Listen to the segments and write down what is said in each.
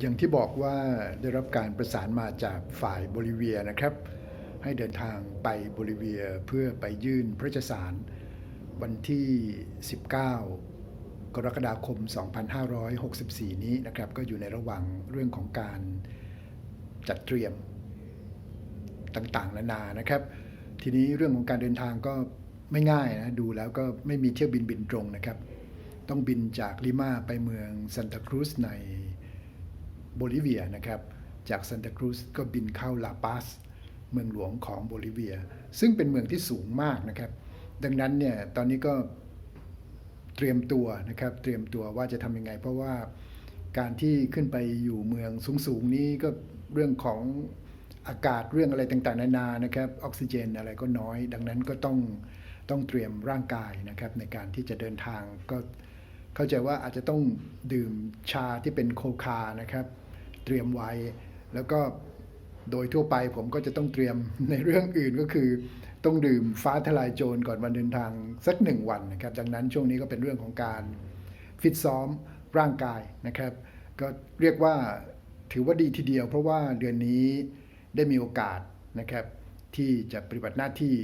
อย่างที่บอกว่าได้รับการประสานมาจากฝ่ายโบลิเวียนะครับ ให้เดินทางไปโบลิเวียเพื่อไปยื่นพระราชสารวันที่ 19 กรกฎาคม 2564 นี้นะครับ ก็อยู่ในระหว่างเรื่องของการจัดเตรียมต่างๆ นานานะครับ ทีนี้เรื่องของการเดินทางก็ไม่ง่ายนะดูแล้วก็ไม่มีเที่ยวบินบินตรงนะครับ ต้องบินจากลิมาไปเมืองซันตาครูซใน โบลิเวียนะครับ จากซันตาครูซก็บินเข้าลาปาสเมืองหลวงของโบลิเวีย ซึ่งเป็นเมืองที่สูงมากนะครับ ดังนั้นเนี่ยตอนนี้ก็เตรียมตัวนะครับ เตรียมตัวว่าจะทำยังไง เพราะว่าการที่ขึ้นไปอยู่เมืองสูงๆนี้ก็เรื่องของอากาศเรื่องอะไรต่างๆ นานานะครับออกซิเจนอะไรก็น้อย ดังนั้นก็ต้องต้องเตรียมร่างกายนะครับ ในการที่จะเดินทางก็เข้าใจว่าอาจจะต้องดื่มชาที่เป็นโคคานะครับ เตรียมไว้ แล้วก็โดยทั่วไปผมก็จะต้องเตรียมในเรื่องอื่นก็คือ ต้องดื่มฟ้าทลายโจรก่อนวันเดินทางสักหนึ่งวันนะครับดังนั้นช่วงนี้ก็เป็นเรื่องของการฟิตซ้อมร่างกายนะครับ ก็เรียกว่าถือว่าดีทีเดียว เพราะว่าเดือนนี้ได้มีโอกาสนะครับ ที่จะปฏิบัติหน้าที่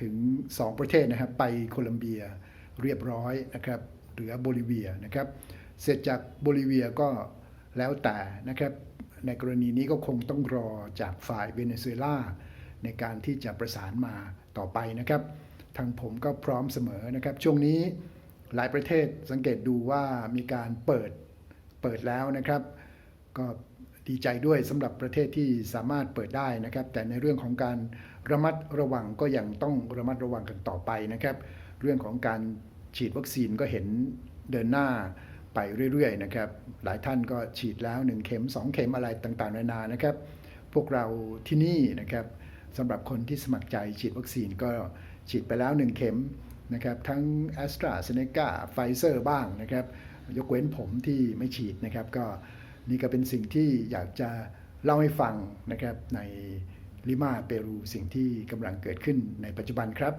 ถึง 2 ประเทศนะครับ ไปโคลัมเบียเรียบร้อยนะครับเหลือโบลิเวียนะครับ เสร็จจากโบลิเวียก็ แล้วแต่นะครับในกรณีนี้ก็คงต้องรอจากฝ่ายเวเนซุเอลาในการที่จะประสานมาต่อไปนะครับ ทางผมก็พร้อมเสมอนะครับ ช่วงนี้หลายประเทศสังเกตดูว่ามีการเปิดเปิดแล้วนะครับ ก็ดีใจด้วยสำหรับประเทศที่สามารถเปิดได้นะครับ แต่ในเรื่องของการระมัดระวังก็ยังต้องระมัดระวังกันต่อไปนะครับ เรื่องของการฉีดวัคซีนก็เห็นเดินหน้า ไปเรื่อยๆนะครับ หลายท่านก็ฉีดแล้ว 1 เข็ม 2 เข็มอะไรต่างๆนานานะครับ พวกเราที่นี่นะครับสำหรับคนที่สมัครใจฉีดวัคซีนก็ฉีดไปแล้ว 1 เข็มนะครับทั้ง a s t r a z เซ e c a p f i z e r บ้างนะครับ ยกเว้นผมที่ไม่ฉีดนะครับ ก็นี่ก็เป็นสิ่งที่อยากจะเล่าให้ฟังนะครับในลิมาเปรูสิ่งที่กำลังเกิดขึ้นในปัจจุบันครับ